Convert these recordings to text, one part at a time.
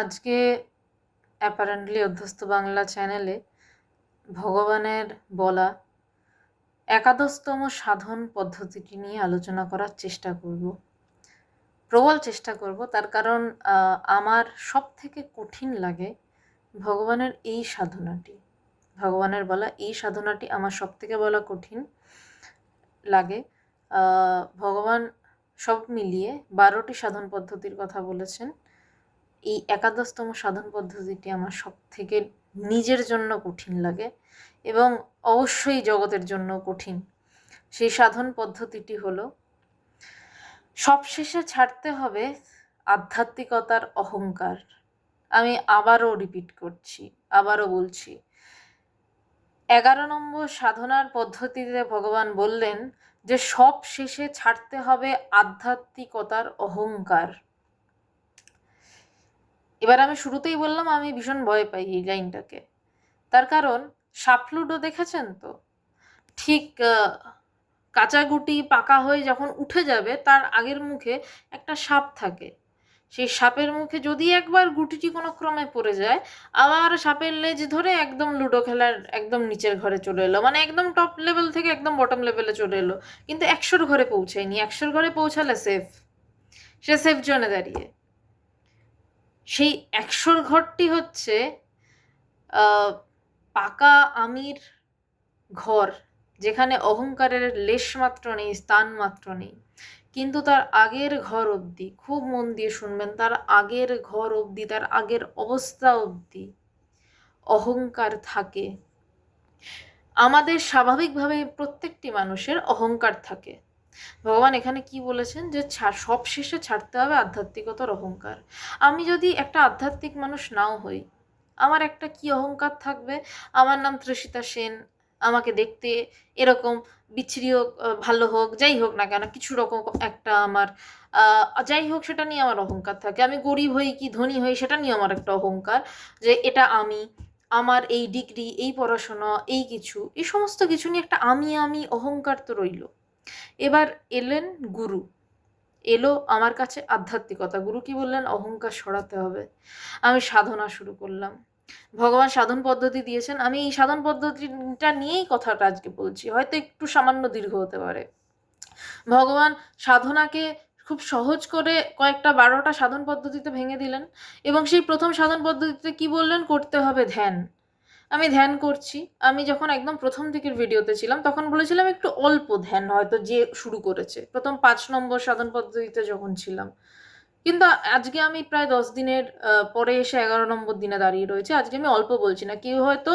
আজকে অ্যাপারেন্টলি অধ্যস্ত বাংলা চ্যানেলে ভগবানের বলা একাদশতম সাধন পদ্ধতিটি নিয়ে আলোচনা করার চেষ্টা করব। প্রবল চেষ্টা করব, তার কারণ আমার সব থেকে কঠিন লাগে ভগবানের এই সাধনাটি। ভগবানের বলা, এই সাধনাটি আমার সব থেকে বলা কঠিন লাগে। ভগবান সব মিলিয়ে বারোটি সাধন পদ্ধতির কথা বলেছেন। এই একাদশতম সাধন পদ্ধতিটি আমার সব থেকে নিজের জন্য কঠিন লাগে এবং অবশ্যই জগতের জন্য কঠিন। সেই সাধন পদ্ধতিটি হলো, সবশেষে ছাড়তে হবে আধ্যাত্মিকতার অহংকার। আমি আবারও রিপিট করছি, আবারও বলছি। এগারো নম্বর সাধনার পদ্ধতিতে ভগবান বললেন যে সব শেষে ছাড়তে হবে আধ্যাত্মিকতার অহংকার। এবার আমি শুরুতেই বললাম, আমি ভীষণ ভয় পাই এই লাইনটাকে। তার কারণ সাপলুডো দেখেছেন তো? ঠিক কাঁচা গুটি পাকা হয়ে যখন উঠে যাবে, তার আগের মুখে একটা সাপ থাকে। সেই সাপের মুখে যদি একবার গুটিটি কোনো ক্রমে পড়ে যায়, আবার সাপের লেজ ধরে একদম লুডো খেলার একদম নিচের ঘরে চলে এলো মানে একদম টপ লেভেল থেকে একদম বটম লেভেলে চলে এলো, কিন্তু একশোর ঘরে পৌঁছায়নি, একশোর ঘরে পৌঁছালে সেফ সে সেফ জোনে দাঁড়িয়ে। সেই একশোর ঘরটি হচ্ছে পাকা আমির ঘর, যেখানে অহংকারের লেশ মাত্র নেই, স্থান মাত্র নেই। কিন্তু তার আগের ঘর অবধি, খুব মন দিয়ে শুনবেন, তার আগের ঘর অবধি, তার আগের অবস্থা অবধি অহংকার থাকে। আমাদের স্বাভাবিকভাবে প্রত্যেকটি মানুষের অহংকার থাকে। ভগবান এখানে কি বলেছেন? যে সব শেষে ছাড়তে হবে আধ্যাত্মিকতার অহংকার। আমি যদি একটা আধ্যাত্মিক মানুষ নাও হই, আমার একটা কি অহংকার থাকবে? আমার নাম ত্রিষিতা সেন, আমাকে দেখতে এরকম বিচ্ছিরি হোক ভালো হোক, যাই হোক না কেন, কিছু রকম একটা আমার যাই হোক, সেটা নিয়ে আমার অহংকার থাকে। আমি গরিব হই কি ধনী হই, সেটা নিয়ে আমার একটা অহংকার যে এটা আমি, আমার এই ডিগ্রি, এই পড়াশোনা, এই কিছু, এই সমস্ত কিছু নিয়ে একটা আমি আমি অহংকার তো রইল। এবার এলেন গুরু। এলো আমার কাছে আধ্যাত্মিকতা। গুরু কি বললেন? অহংকার সরাতে হবে। আমি সাধনা শুরু করলাম। ভগবান সাধন পদ্ধতি দিয়েছেন। আমি এই সাধন পদ্ধতিটা নিয়েই কথাটা আজকে বলছি। হয়তো একটু সামান্য দীর্ঘ হতে পারে। ভগবান সাধনাকে খুব সহজ করে কয়েকটা বারোটা সাধন পদ্ধতিতে ভেঙে দিলেন এবং সেই প্রথম সাধন পদ্ধতিতে কি বললেন? করতে হবে ধ্যান। আমি ধ্যান করছি। আমি যখন একদম প্রথম দিকের ভিডিওতে ছিলাম, তখন বলেছিলাম একটু অল্প ধ্যান হয়তো যে শুরু করেছে। প্রথম পাঁচ নম্বর সাধন পদ্ধতিতে যখন ছিলাম। কিন্তু আজকে আমি প্রায় দশ দিনের পরে এসে এগারো নম্বর দিনে দাঁড়িয়ে রয়েছে। আজকে আমি অল্প বলছি না। কেউ হয়তো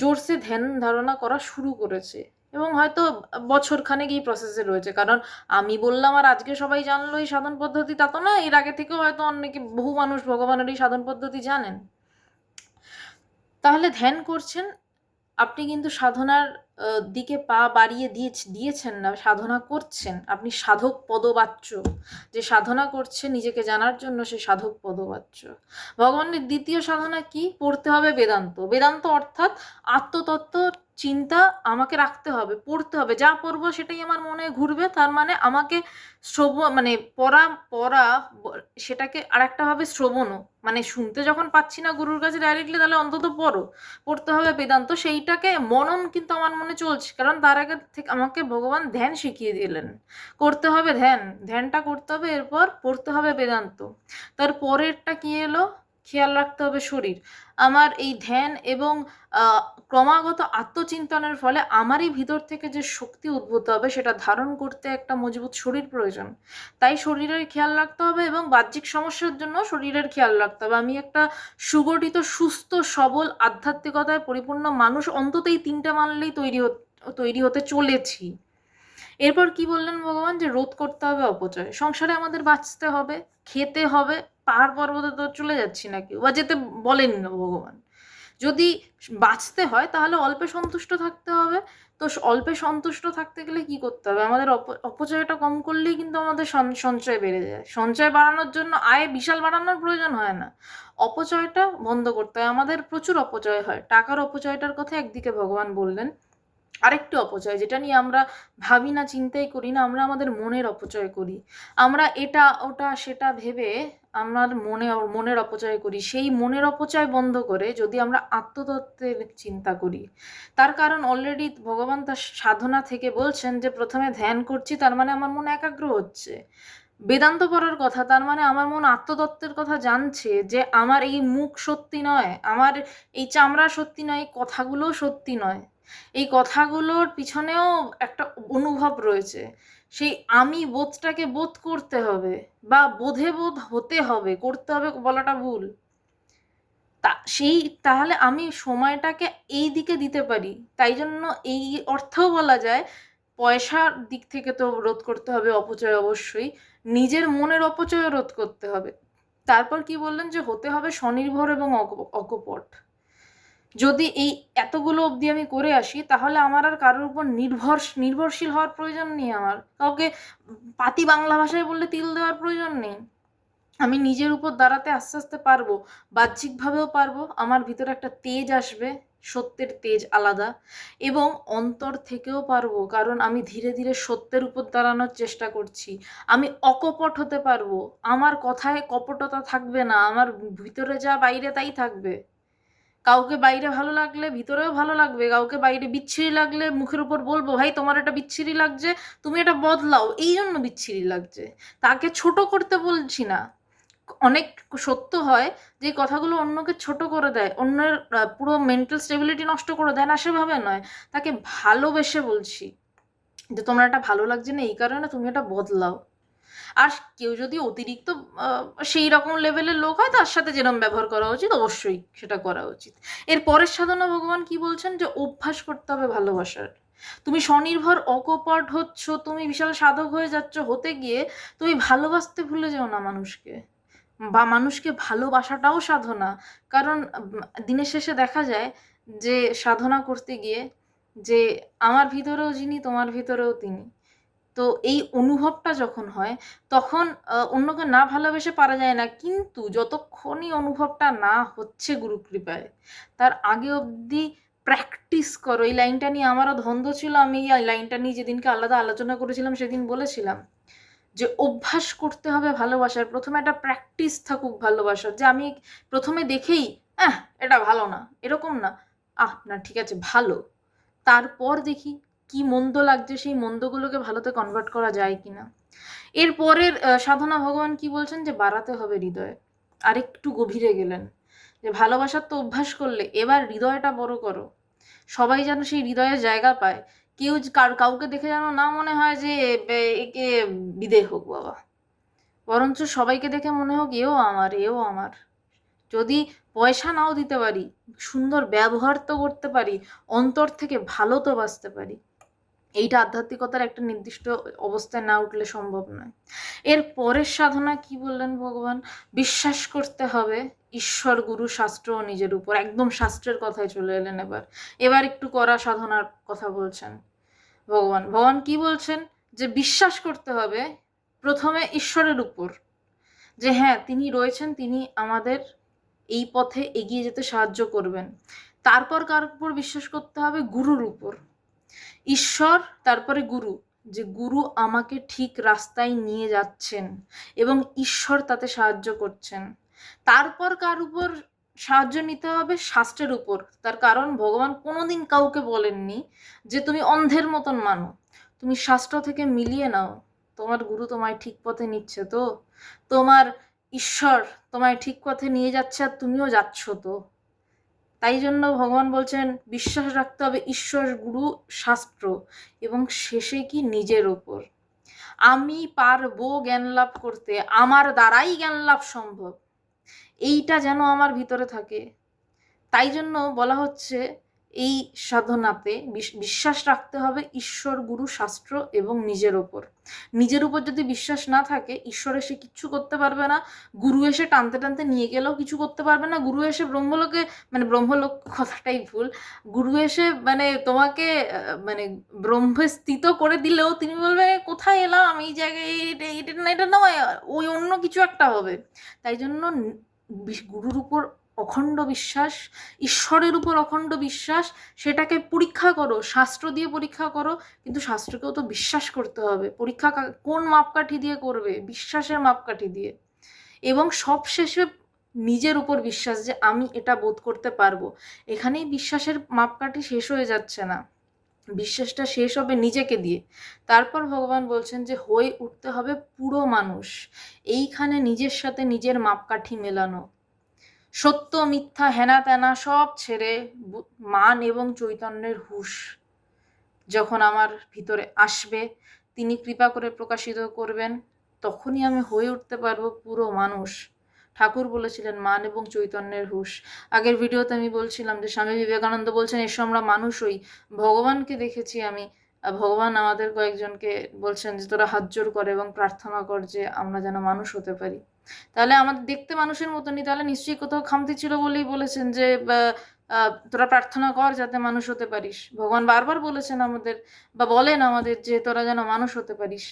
জোরসে ধ্যান ধারণা করা শুরু করেছে এবং হয়তো বছর খানেক এই প্রসেসে রয়েছে। কারণ আমি বললাম আর আজকে সবাই জানলো এই সাধন পদ্ধতি তা তো না, এর আগে থেকেও হয়তো অনেকে, বহু মানুষ ভগবানের এই সাধন পদ্ধতি জানেন। তাহলে ধ্যান করছেন, আপনি কিন্তু সাধনার দিকে পা বাড়িয়ে দিয়ে দিয়েছেন না, সাধনা করছেন। আপনি সাধক পদবাচ্য। যে সাধনা করছে নিজেকে জানার জন্য সে সাধক পদবাচ্য। ভগবানের দ্বিতীয় সাধনা কি? পড়তে হবে বেদান্ত। বেদান্ত অর্থাৎ আত্মতত্ত্ব চিন্তা আমাকে রাখতে হবে, পড়তে হবে। যা পড়ব সেটাই আমার মনে ঘুরবে, তার মানে আমাকে শ্রব মানে পড়া পড়া, সেটাকে আর একটা ভাবে শ্রবণও। মানে শুনতে যখন পাচ্ছি না গুরুর কাছে ডাইরেক্টলি তাহলে অন্তত পড়ো। পড়তে হবে বেদান্ত, সেইটাকে মনন কিন্তু আমার মনে চলছে, কারণ তার আগে থেকে আমাকে ভগবান ধ্যান শিখিয়ে দিলেন। করতে হবে ধ্যান, ধ্যানটা করতে হবে, এরপর পড়তে হবে বেদান্ত। তার পরেরটা কি এলো? খেয়াল রাখতে হবে শরীর। আমার এই ধ্যান এবং ক্রমাগত আত্মচিন্তনের ফলে আমারই ভিতর থেকে যে শক্তি উদ্ভূত হবে সেটা ধারণ করতে একটা মজবুত শরীর প্রয়োজন। তাই শরীরের খেয়াল রাখতে হবে এবং বাহ্যিক সমস্যার জন্য শরীরের খেয়াল রাখতে হবে। আমি একটা সুগঠিত, সুস্থ, সবল, আধ্যাত্মিকতায় পরিপূর্ণ মানুষ অন্তত এই তিনটা মানলেই তৈরি তৈরি হতে চলেছি। এরপর কি বললেন ভগবান? যে রোধ করতে হবে অপচয়। সংসারে আমাদের বাঁচতে হবে, খেতে হবে পাহাড় পর্বতে তো চলে যাচ্ছি নাকি? বা যেতে বলেন না ভগবান। যদি বাঁচতে হয় তাহলে অল্পে সন্তুষ্ট থাকতে হবে। তো অল্পে সন্তুষ্ট থাকতে গেলে কি করতে হবে? আমাদের অপ- অপচয়টা কম করলেই কিন্তু আমাদের সঞ্চয় বেড়ে যায়। সঞ্চয় বাড়ানোর জন্য আয় বিশাল বাড়ানোর প্রয়োজন হয় না। অপচয়টা বন্ধ করতে হয়। আমাদের প্রচুর অপচয় হয়। টাকার অপচয়টার কথা একদিকে ভগবান বললেন। আরেকটি অপচয়, যেটা নিয়ে আমরা ভাবি না, চিন্তাই করি না, আমরা আমাদের মনের অপচয় করি। আমরা এটা, ওটা, সেটা ভেবে আমার মনে, মনের অপচয় করি। সেই মনের অপচয় বন্ধ করে যদি আমরা আত্মতত্ত্বের চিন্তা করি। তার কারণ অলরেডি ভগবান তার সাধনা থেকে বলছেন যে, প্রথমে ধ্যান করছি, তার মানে আমার মন একাগ্র হচ্ছে। বেদান্ত পড়ার কথা, তার মানে আমার মন আত্মতত্ত্বের কথা জানছে যে, আমার এই মুখ সত্যি নয়, আমার এই চামড়া সত্যি নয়, এই কথাগুলোও সত্যি নয়। এই কথাগুলোর পিছনেও একটা অনুভব রয়েছে। সেই আমি বোধটাকে বোধ করতে হবে বা বোধে বোধ হতে হবে, করতে হবে বলাটা ভুল। তা সেই, তাহলে আমি সময়টাকে এই দিকে দিতে পারি। তাই জন্য এই অর্থেও বলা যায়, পয়সার দিক থেকে তো রোধ করতে হবে অপচয় অবশ্যই, নিজের মনের অপচয় রোধ করতে হবে। তারপর কি বললেন যে, হতে হবে স্বনির্ভর এবং অকপট যদি এই এতগুলো অবধি আমি করে আসি, তাহলে আমার আর কারোর উপর নির্ভর নির্ভরশীল হওয়ার প্রয়োজন নেই আমার। কাউকে পাতি বাংলা ভাষায় বললে তিল দেওয়ার প্রয়োজন নেই। আমি নিজের উপর দাঁড়াতে আস্তে আস্তে পারব, বাহ্যিকভাবেও পারব, আমার ভিতরে একটা তেজ আসবে, সত্যের তেজ আলাদা, এবং অন্তর থেকেও পারব, কারণ আমি ধীরে ধীরে সত্যের উপর দাঁড়ানোর চেষ্টা করছি। আমি অকপট হতে পারব, আমার কথায় কপটতা থাকবে না, আমার ভিতরে যা বাইরে তাই থাকবে। কাউকে বাইরে ভালো লাগলে ভিতরেও ভালো লাগবে, কাউকে বাইরে বিচ্ছিরি লাগলে মুখের উপর বলব, ভাই, তোমার এটা বিচ্ছিরি লাগছে, তুমি এটা বদলাও। এই জন্য বিচ্ছিরি লাগছে। তাকে ছোট করতে বলছি না। অনেক সত্য হয় যে কথাগুলো অন্যকে ছোট করে দেয়, অন্যের পুরো মেন্টাল স্টেবিলিটি নষ্ট করে দেয় না, সেভাবে নয়। তাকে ভালোবেসে বলছি যে, তোমার এটা ভালো লাগছে না, এই কারণে তুমি এটা বদলাও। আর কেউ যদি অতিরিক্ত সেই রকম লেভেলের লোক হয়, তার সাথে যেরকম ব্যবহার করা উচিত, অবশ্যই সেটা করা উচিত। এর পরের সাধনা ভগবান কি বলছেন? যে অভ্যাস করতে হবে ভালোবাসার। তুমি স্বনির্ভর, অকপট হচ্ছ, তুমি বিশাল সাধক হয়ে যাচ্ছ, হতে গিয়ে তুমি ভালোবাসতে ভুলে যাও না মানুষকে। বা মানুষকে ভালোবাসাটাও সাধনা। কারণ দিনের শেষে দেখা যায় যে সাধনা করতে গিয়ে যে আমার ভিতরেও যিনি, তোমার ভিতরেও তিনি। তো এই অনুভবটা যখন হয়, তখন অন্যকে না ভালোবেসে পারা যায় না। কিন্তু যতক্ষণই অনুভবটা না হচ্ছে গুরুকৃপায়, তার আগে অবধি প্র্যাকটিস করো। এই লাইনটা নিয়ে আমারও ধন্দ্ব ছিল। আমি এই লাইনটা নিয়ে যেদিনকে আলাদা আলোচনা করেছিলাম, সেদিন বলেছিলাম যে, অভ্যাস করতে হবে ভালোবাসার। প্রথমে একটা প্র্যাকটিস থাকুক ভালোবাসার। যে, আমি প্রথমে দেখেই হ্যাঁ এটা ভালো না। এরকম না। আহ, না, ঠিক আছে, ভালো। তারপর দেখি কি মন্দ লাগছে সেই মন্দগুলোকে ভালোতে কনভার্ট করা যায় কি না এরপরের সাধনা ভগবান কি বলছেন যে বাড়াতে হবে হৃদয়ে। আরেকটু গভীরে গেলেন। যে ভালোবাসার তো অভ্যাস করলে এবার হৃদয়টা বড় করো। সবাই যেন সেই হৃদয়ে জায়গা পায়। কেউ কার, কাউকে দেখে যেন না মনে হয় যে একে বিদে হোক বাবা। বরঞ্চ সবাইকে দেখে মনে হোক, এও আমার এও আমার। যদি পয়সা নাও দিতে পারি, সুন্দর ব্যবহার তো করতে পারি, অন্তর থেকে ভালো তো বাঁচতে পারি। এইটা আধ্যাত্মিকতার একটা নির্দিষ্ট অবস্থায় না উঠলে সম্ভব নয়। এর পরের সাধনা কি বললেন ভগবান? বিশ্বাস করতে হবে ঈশ্বর, গুরু, শাস্ত্র ও নিজের উপর। একদম শাস্ত্রের কথায় চলে এলেন এবার। এবার একটু করা সাধনার কথা বলছেন ভগবান। ভগবান কি বলছেন? যে বিশ্বাস করতে হবে প্রথমে ঈশ্বরের উপর। যে হ্যাঁ তিনি রয়েছেন, তিনি আমাদের এই পথে এগিয়ে যেতে সাহায্য করবেন। তারপর কার উপর বিশ্বাস করতে হবে? গুরুর উপর। ঈশ্বর, তারপরে গুরু, যে গুরু আমাকে ঠিক রাস্তায় নিয়ে যাচ্ছেন এবং ঈশ্বর তাতে সাহায্য করছেন। তারপর কার উপর সাহায্য নিতে হবে? শাস্ত্রের উপর। তার কারণ, ভগবান কোনোদিন কাউকে বলেননি যে তুমি অন্ধের মতন মানো। তুমি শাস্ত্র থেকে মিলিয়ে নাও। তোমার গুরু তোমায় ঠিক পথে নিচ্ছে তো? তোমার ঈশ্বর তোমায় ঠিক পথে নিয়ে যাচ্ছে আর তুমিও যাচ্ছ তো? তাই জন্য ভগবান বলছেন, বিশ্বাস রাখতে হবে ঈশ্বর, গুরু, শাস্ত্র এবং শেষে কি নিজের ওপর আমি পারব জ্ঞান লাভ করতে, আমার দ্বারাই জ্ঞান লাভ সম্ভব। এইটা যেন আমার ভিতরে থাকে। তাই জন্য বলা হচ্ছে এই সাধনাতে বিশ্বাস রাখতে হবে ঈশ্বর, গুরু, শাস্ত্র এবং নিজের ওপর নিজের উপর যদি বিশ্বাস না থাকে, ঈশ্বর এসে কিচ্ছু করতে পারবে না। গুরু এসে টানতে টানতে নিয়ে গেলেও কিছু করতে পারবে না। গুরু এসে ব্রহ্মলোকে মানে ব্রহ্মলোক কথাটাই ভুল। গুরু এসে মানে তোমাকে মানে ব্রহ্মে স্থিত করে দিলেও তিনি বলবে কোথায় এলাম? আমি এই জায়গায় এটা না, এটা নয়। ওই অন্য কিছু একটা হবে। তাই জন্য গুরুর উপর অখণ্ড বিশ্বাস, ঈশ্বরের উপর অখণ্ড বিশ্বাস, সেটাকে পরীক্ষা করো, শাস্ত্র দিয়ে পরীক্ষা করো, কিন্তু শাস্ত্রকেও তো বিশ্বাস করতে হবে। পরীক্ষা কোন মাপকাঠি দিয়ে করবে? বিশ্বাসের মাপকাঠি দিয়ে। এবং সবশেষে নিজের উপর বিশ্বাস যে আমি এটা বোধ করতে পারব। এখানেই বিশ্বাসের মাপকাঠি শেষ হয়ে যাচ্ছে না। বিশ্বাসটা শেষ হবে নিজেকে দিয়ে। তারপর ভগবান বলছেন যে, হয়ে উঠতে হবে পুরো মানুষ। এইখানে নিজের সাথে নিজের মাপকাঠি মেলানো। সত্য, মিথ্যা, হেনা তেনা সব ছেড়ে মান এবং চৈতন্যের হুশ যখন আমার ভিতরে আসবে, তিনি কৃপা করে প্রকাশিত করবেন, তখনই আমি হয়ে উঠতে পারব পুরো মানুষ। ঠাকুর বলেছিলেন মান এবং চৈতন্যের হুশ। আগের ভিডিওতে আমি বলছিলাম যে স্বামী বিবেকানন্দ বলছেন, এসো আমরা মানুষ ভগবানকে দেখেছি আমি। ভগবান আমাদের কয়েকজনকে বলছেন যে তোরা হাত জোর করে এবং প্রার্থনা কর যে আমরা যেন মানুষ হতে পারি। তাহলে আমাদের দেখতে মানুষের মতনই, তাহলে নিশ্চয়ই কোথাও খামতি ছিল বলেই বলেছেন যে তোরা প্রার্থনা কর যাতে মানুষ হতে পারিস। ভগবান বারবার বলেছেন আমাদের, বা বলেন আমাদের যে, তোরা যেন মানুষ হতে পারিস।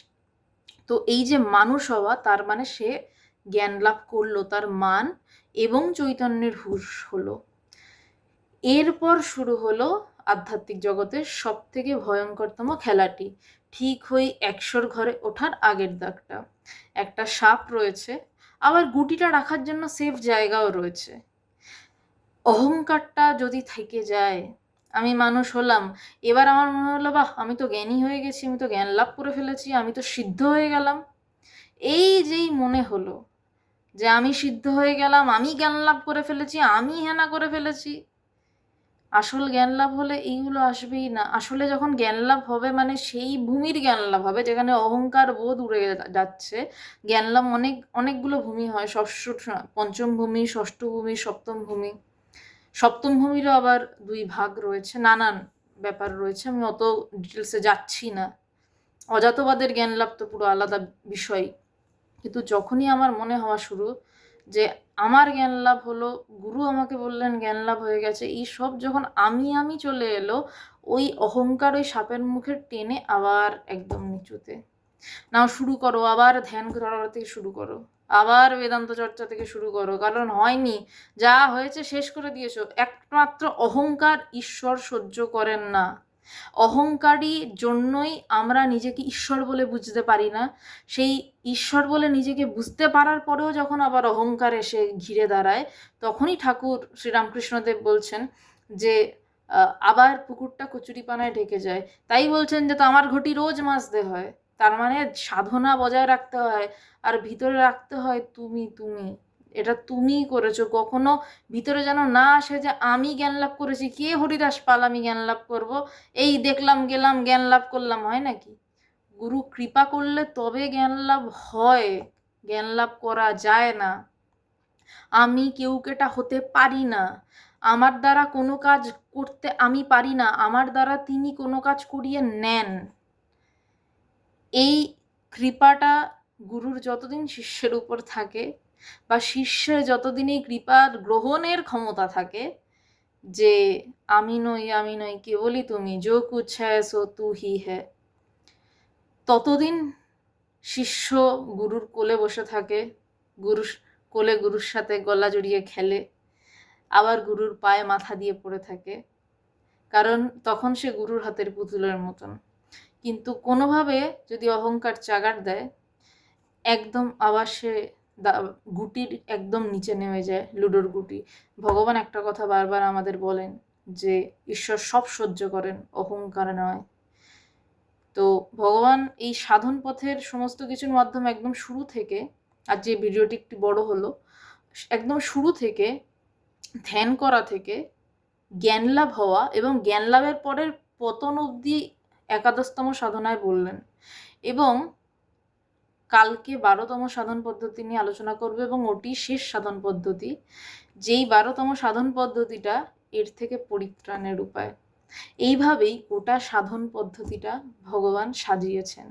তো এই যে মানুষ হওয়া, তার মানে সে জ্ঞান লাভ করল, তার মান এবং চৈতন্যের হুশ হলো। এরপর শুরু হলো আধ্যাত্মিক জগতের সব থেকে ভয়ঙ্করতম খেলাটি। ঠিক হয়ে একশোর ঘরে ওঠার আগের দাগটা। একটা সাপ রয়েছে আবার গুটিটা রাখার জন্য সেফ জায়গাও রয়েছে। অহংকারটা যদি থেকে যায়, আমি মানুষ হলাম, এবার আমার মনে হলো, বাহ, আমি তো জ্ঞানী হয়ে গেছি, আমি তো জ্ঞান লাভ করে ফেলেছি, আমি তো সিদ্ধ হয়ে গেলাম। এই যেই মনে হলো যে আমি সিদ্ধ হয়ে গেলাম, আমি জ্ঞান লাভ করে ফেলেছি, আমি হেনা করে ফেলেছি আসল জ্ঞান লাভ হলে এইগুলো আসবেই না। আসলে যখন জ্ঞান লাভ হবে মানে সেই ভূমির জ্ঞান লাভ হবে, যেখানে অহংকার বোধ উড়ে যাচ্ছে। জ্ঞান লাভ অনেক, অনেকগুলো ভূমি হয়। ষষ্ঠ পঞ্চম ভূমি, ষষ্ঠ ভূমি, সপ্তম ভূমি। সপ্তম ভূমিরও আবার দুই ভাগ রয়েছে। নানান ব্যাপার রয়েছে। আমি অত ডিটেলসে যাচ্ছি না। অজাতবাদের জ্ঞান লাভ তো পুরো আলাদা বিষয়। কিন্তু যখনই আমার মনে হওয়া শুরু যে আমার জ্ঞান লাভ হলো, গুরু আমাকে বললেন জ্ঞান লাভ হয়ে গেছে। এই সব যখন আমি আমি চলে এলো, ওই অহংকার ওই সাপের মুখে টেনে আবার একদম নিচুতে। নাও শুরু করো, আবার ধ্যান করা থেকে শুরু করো, আবার বেদান্ত চর্চা থেকে শুরু করো। কারণ হয়নি, যা হয়েছে শেষ করে দিয়েছ। একমাত্র অহংকার ঈশ্বর সহ্য করেন না। অহংকারী জন্যই আমরা নিজেকে ঈশ্বর বলে বুঝতে পারি না। সেই ঈশ্বর বলে নিজেকে বুঝতে পারার পরেও যখন আবার অহংকার এসে ঘিরে দাঁড়ায়, তখনই ঠাকুর শ্রীরামকৃষ্ণদেব বলছেন যে আবার পুকুরটা কচুরিপানায় ঢেকে যায়। তাই বলছেন যে, তো আমার ঘটি রোজ মাজতে হয়। তার মানে সাধনা বজায় রাখতে হয়। আর ভিতরে রাখতে হয় তুমি তুমি। এটা তুমিই করেছ। কখনো ভিতরে যেন না আসে যে আমি জ্ঞান লাভ করেছি, কে হরিদাস পাল আমি জ্ঞান লাভ করব? এই দেখলাম, গেলাম, জ্ঞান লাভ করলাম, হয় নাকি? গুরু কৃপা করলে তবে জ্ঞান লাভ হয়, জ্ঞান লাভ করা যায় না। আমি কেউ কেটা হতে পারি না। আমার দ্বারা কোনো কাজ করতে আমি পারি না, আমার দ্বারা তিনি কোনো কাজ করিয়ে নেন। এই কৃপাটা গুরুর যতদিন শিষ্যের উপর থাকে বা শিষ্যের যতদিনই কৃপার গ্রহণের ক্ষমতা থাকে, যে আমি নই আমি নই, কেবলই তুমি, যো কুছ সো তু হি হ্যায়। ততদিন শিষ্য গুরুর কোলে বসে থাকে, গুরু কোলে গুরুর সাথে গলা জড়িয়ে খেলে, আবার গুরুর পায়ে মাথা দিয়ে পড়ে থাকে, কারণ তখন সে গুরুর হাতের পুতুলের মতন। কিন্তু কোনোভাবে যদি অহংকার চাগার দেয়, একদম আবার সে গুটির একদম নিচে নেমে যায়, লুডোর গুটি। ভগবান একটা কথা বারবার আমাদের বলেন যে, ঈশ্বর সব সহ্য করেন, অহংকার নয়। তো ভগবান এই সাধন পথের সমস্ত কিছুর মাধ্যমে একদম শুরু থেকে, আর যে ভিডিওটি একটু বড় হলো, একদম শুরু থেকে, ধ্যান করা থেকে জ্ঞান লাভ হওয়া এবং জ্ঞান লাভের পরের পতন অবধি একাদশতম সাধনায় বললেন। এবং কালকে বারোতম সাধন পদ্ধতি নিয়ে আলোচনা করবে এবং ওটি শেষ সাধন পদ্ধতি। যেই বারোতম সাধন পদ্ধতিটা এর থেকে পরিত্রাণের উপায়। এইভাবেই গোটা সাধন পদ্ধতিটা ভগবান সাজিয়েছেন।